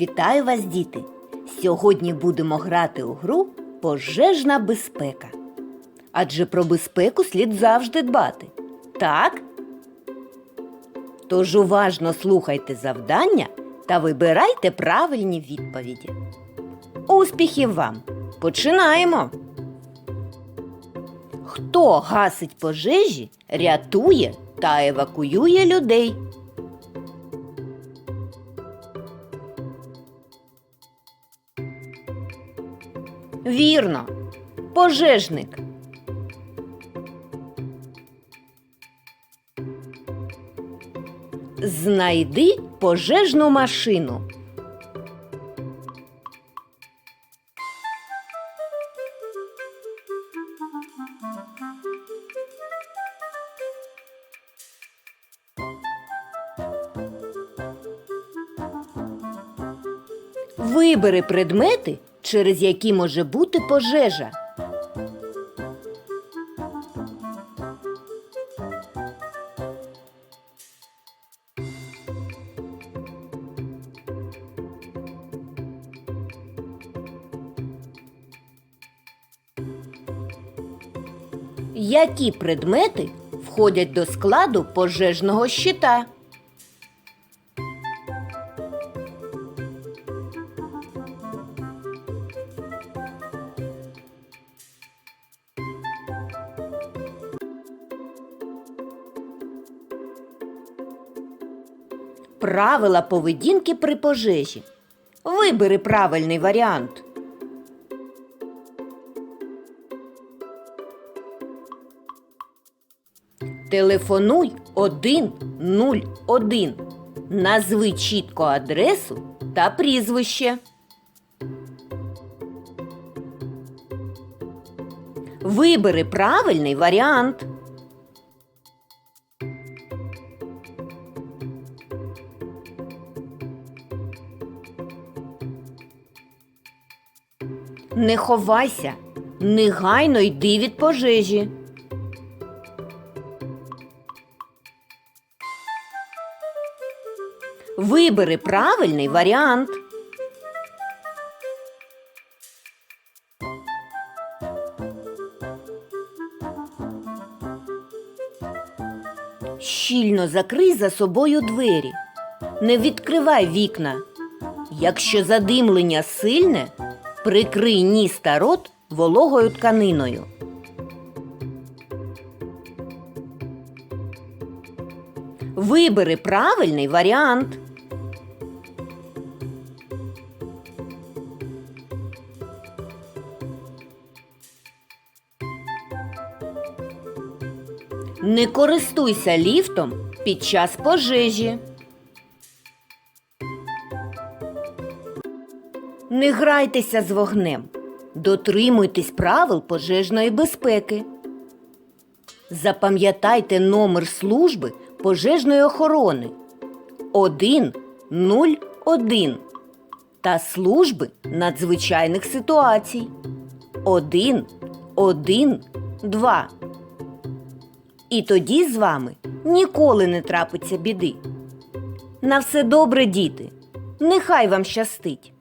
Вітаю вас, діти! Сьогодні будемо грати у гру Пожежна безпека. Адже про безпеку слід завжди дбати. Так? Тож уважно слухайте завдання та вибирайте правильні відповіді. Успіхів вам! Починаємо! Хто гасить пожежі, рятує та евакуює людей? Вірно, пожежник. Знайди пожежну машину. Вибери предмети, через які може бути пожежа. Які предмети входять до складу пожежного щита? Правила поведінки при пожежі. Вибери правильний варіант. Телефонуй 101. Назви чітко адресу та прізвище. Вибери правильний варіант. Не ховайся, негайно йди від пожежі. Вибери правильний варіант. Щільно закрий за собою двері. Не відкривай вікна. Якщо задимлення сильне, прикрий ніс та рот вологою тканиною. Вибери правильний варіант. Не користуйся ліфтом під час пожежі. Не грайтеся з вогнем. Дотримуйтесь правил пожежної безпеки. Запам'ятайте номер служби пожежної охорони 101 та служби надзвичайних ситуацій 112. І тоді з вами ніколи не трапиться біди. На все добре, діти. Нехай вам щастить!